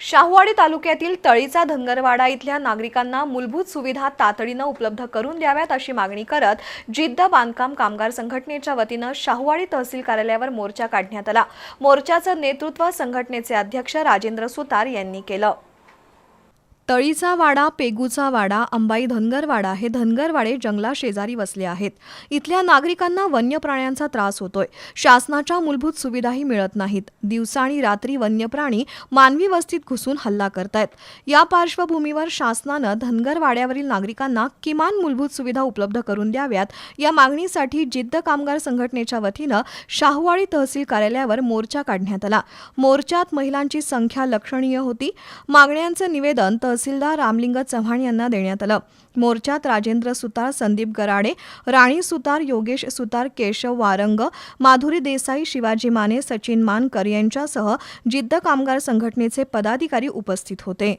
शाहूवाडी तालुक्यातील तळीचा धनगरवाडा इथल्या नागरिकांना मूलभूत सुविधा तातडीनं उपलब्ध करून द्याव्यात अशी मागणी करत जिद्द बांधकाम कामगार संघटनेच्या वतीनं शाहूवाडी तहसील कार्यालयावर मोर्चा काढण्यात आला. मोर्चाचं नेतृत्व संघटनेचे अध्यक्ष राजेंद्र सुतार यांनी केलं. तळीचा वाडा पेगूचा वाडा अंबाई धनगरवाडा हे धनगरवाडे जंगला शेजारी वसले आहेत. इथल्या नागरिकांना वन्य प्राण्यांचा त्रास होतोय. शासनाच्या मूलभूत सुविधाही मिळत नाहीत. दिवसा आणि रात्री वन्य प्राणी मानवी वस्तीत घुसून हल्ला करतायत. या पार्श्वभूमीवर शासनानं धनगरवाड्यावरील नागरिकांना किमान मूलभूत सुविधा उपलब्ध करून द्याव्यात या मागणीसाठी जिद्द कामगार संघटनेच्या वतीनं शाहूवाडी तहसील कार्यालयावर मोर्चा काढण्यात आला. मोर्चात महिलांची संख्या लक्षणीय होती. मागण्यांचं निवेदन तहसीलदार रामलिंग चव्हाण यांना देण्यात आलं. मोर्चात राजेंद्र सुतार संदीप गराडे राणी सुतार योगेश सुतार केशव वारंग माधुरी देसाई शिवाजी माने सचिन मानकर यांच्यासह जिद्द कामगार संघटनेचे पदाधिकारी उपस्थित होते.